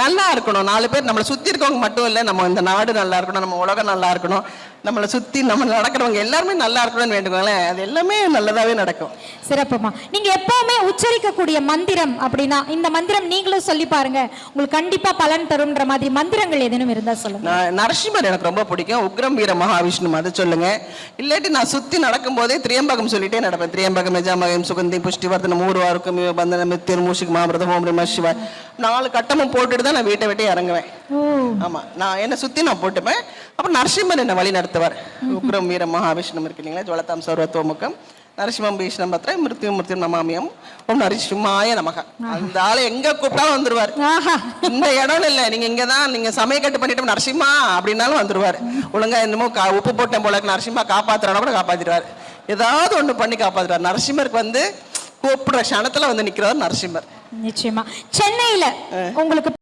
நல்லா இருக்கணும். நாலு பேர் நம்மளை சுத்தி இருக்கவங்க மட்டும் இல்ல நம்ம இந்த நாடு நல்லா இருக்கணும் நம்ம உலகம் நல்லா இருக்கணும். நம்மளை சுத்தி நம்ம நடக்கிறவங்க எல்லாருமே நல்லா இருக்கணும்னு வேண்டுங்களேன் அது எல்லாமே நல்லதாவே நடக்கும். சிறப்புமா. நீங்க எப்பவுமே உச்சரிக்கக்கூடிய மந்திரம் அப்படின்னா இந்த மந்திரம் நீங்களும் சொல்லி பாருங்க. உங்களுக்கு கண்டிப்பா பலன் தரும்ன்ற மாதிரி மந்திரங்கள் ஏதேனும் இருந்தா சொல்லுங்க. நரசிம்மர் எனக்கு ரொம்ப பிடிக்கும். உக்ரம் வீர மகாவிஷ்ணு அதை சொல்லுங்க. இல்லாட்டி நான் சுத்தி நடக்கும் போதே திரியம்பகம் சொல்லிட்டே நடப்பேன். திரியம்பகம் நிஜாமகம் சுகந்தி புஷ்டிவர்தனம் ஊர்வாருக்கும் பந்தனம் மித்திர் மூஷிக் மாமிரதம் ஓம் நம சிவாய். நாலு கட்டமும் போட்டுட்டு தான் நான் வீட்டை விட்டே இறங்குவேன். ஓ. ஆமா நான் என்ன சுத்தி நான் போட்டுப்பேன். அப்புறம் நரசிம்மர் என்னை வழி நடத்துவார். உக்ரம் வீர மகாவிஷ்ணு இருக்கு இல்லைங்களா? ஜுவலதாம் சர்வத்தோமுகம் நரசிம்மம் பீஷ்ணம் பத்திர மிருத்யு மிருத்யும் நமாமியம். ஓம் நரசிம்மாய நமக. அந்த ஆளு எங்க கூப்பிட்டாலும் வந்துருவார். இந்த இடம் இல்ல நீங்க இங்க தான் நீங்க சமயக்கட்டு பண்ணிட்டு நரசிம்மா அப்படின்னாலும் வந்துருவாரு. ஒழுங்கா என்னமோ உப்பு போட்டேன் போல நரசிம்மா காப்பாத்துறானா கூட காப்பாத்திடுவாரு. ஏதாவது ஒண்ணு பண்ணி காப்பாத்துறாரு நரசிம்மருக்கு வந்து கூப்பிடுற க்ஷணத்துல வந்து நிக்கிறவர் நரசிம்மர். நிச்சயமா. சென்னையில உங்களுக்கு